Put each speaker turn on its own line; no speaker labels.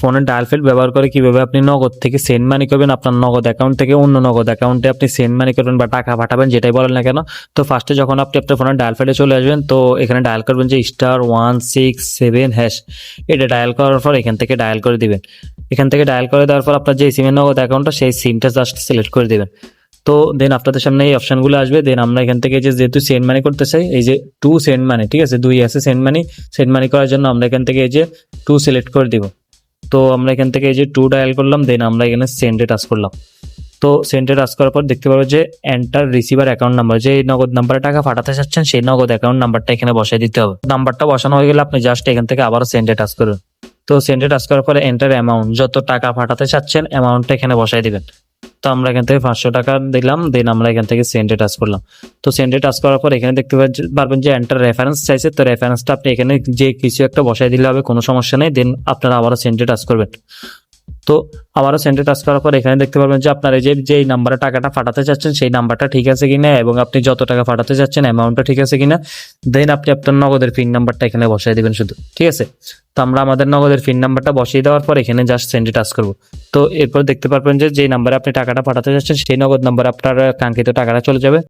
ফোনের dial field ব্যবহার করে কীভাবে আপনি নগদ থেকে সেন্ড মানি করবেন, আপনার নগদ অ্যাকাউন্ট থেকে অন্য নগদ অ্যাকাউন্টে আপনি সেন্ড মানি করবেন বা টাকা পাঠাবেন, যেটাই বলেন না কেন। তো ফার্স্টে যখন আপনি আপনার ফোনের ডায়াল ফিল্ডে চলে আসবেন, তো এখানে ডায়াল করবেন যে star one six seven hash এটা ডায়াল করার পর এখান থেকে ডায়াল করে দিবেন। এখান থেকে ডায়াল করে দেওয়ার পর আপনার যে সিমের নগদ অ্যাকাউন্টটা সেই সিমটা জাস্ট সিলেক্ট করে দেবেন। তো দেন আপনাদের সামনে এই অপশনগুলো আসবে। দেন আমরা এখান থেকে যে যেহেতু সেন্ড মানি করতে চাই, এই যে টু সেন্ড মানি ঠিক আছে? দুই আছে সেন্ড মানি সেন্ড মানি করার জন্য আমরা এখান থেকে এই যে টু সিলেক্ট করে দিব। তো আমরা এখান থেকে এই যে টু ডায়াল করলাম দেন আমরা এখানে সেন্ডে টাচ করলাম। তো সেন্টে টাচ করার পর দেখতে পাবো যে এন্টার রিসিভার অ্যাকাউন্ট নাম্বার যে নগদ নাম্বারে টাকা পাঠাতে চাচ্ছেন, সেই নগদ অ্যাকাউন্ট নাম্বারটা এখানে বসাই দিতে হবে। নাম্বারটা বসানো হয়ে গেলে আপনি জাস্ট এখান থেকে আবারও সেন্ডে টাচ করুন। তো সেন্ডে টাচ করার পরে এন্টার অ্যামাউন্ট যত টাকা পাঠাতে চাচ্ছেন অ্যামাউন্টটা এখানে বসাই দিবেন। তো আমরা এখান থেকে পাঁচশো টাকা দিলাম দেন আমরা এখান থেকে সেন্ডে টাচ করলাম। তো সেন্ডে টাচ করার পর এখানে দেখতে পারবেন যে এন্টার রেফারেন্স চাইছে, তো রেফারেন্সটা আপনি এখানে যে কিছু একটা বসাই দিলে হবে, কোনো সমস্যা নেই দেন আপনারা আবারও সেন্ডে টাচ করবেন। তো আবারও সেন্ডে টাচ করার পর এখানে দেখতে পারবেন যে আপনার এই যে, যেই নাম্বারে টাকাটা পাঠাতে চাচ্ছেন, সেই নাম্বারটা ঠিক আছে কিনা এবং আপনি যত টাকা পাঠাতে চাচ্ছেন অ্যামাউন্টটা ঠিক আছে কিনা। দেন আপনি আপনার নগদের পিন নাম্বারটা এখানে বসাই দেবেন শুধু, ঠিক আছে? তো আমরা আমাদের নগদের পিন নাম্বারটা বসিয়ে দেওয়ার পর এখানে জাস্ট সেন্ডে টাচ করব। তো এরপর দেখতে পারবেন যে, যেই নাম্বারে আপনি টাকাটা পাঠাতে চাচ্ছেন, সেই নগদ নাম্বারে আপনার কাঙ্ক্ষিত টাকাটা চলে যাবে।